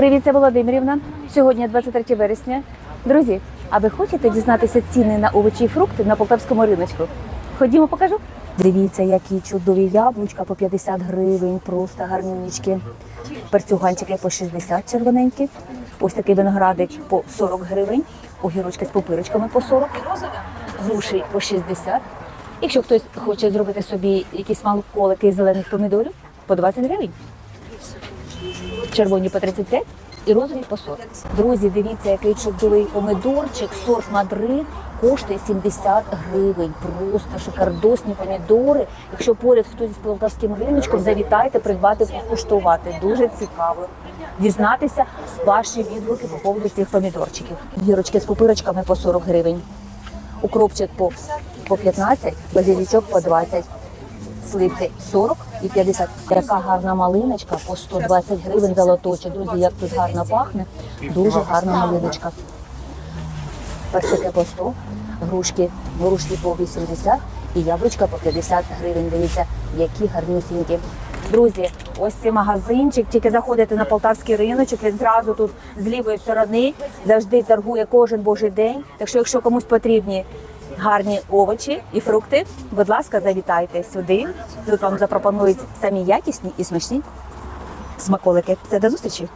Привіт, це Володимирівна. Сьогодні 23 вересня. Друзі, а ви хочете дізнатися ціни на овочі і фрукти на полтавському риночку? Ходімо, покажу. Дивіться, які чудові яблучка по 50 гривень, просто гарнючки. Перцюганчики по 60 червоненькі. Ось такий виноградик по 40 гривень. Огірочки з пупирочками по 40. Груші по 60. Якщо хтось хоче зробити собі якісь смаколики з зелених помідорів, по 20 гривень червоні по 35 і розові по 40. Друзі, дивіться, який чудовий помидорчик, сорт Мадрид, коштує 70 гривень. Просто шикардосні помідори. Якщо поряд хтось з полтавським риночком, завітайте, придбати, покуштувати. Дуже цікаво. Дізнатися ваші відгуки по поводу цих помідорчиків. Гірочки з пупирочками по 40 гривень. Укропчик по, по 15, базилічок по 20 сливки 40 і 50. Така гарна малиночка по 120 гривень за лоточок. Друзі, як тут гарно пахне. Дуже гарна малиночка. Персики по 100, грушки, грушки по 80 і яблучка по 50 гривень. Дивіться, які гарнюсінькі. Друзі, ось цей магазинчик. Тільки заходите на полтавський риночок, він зразу тут з лівої сторони завжди торгує кожен божий день. Так що, якщо комусь потрібні гарні овочі і фрукти, будь ласка, завітайте сюди. Тут вам запропонують самі якісні і смачні смаколики. Це до зустрічі!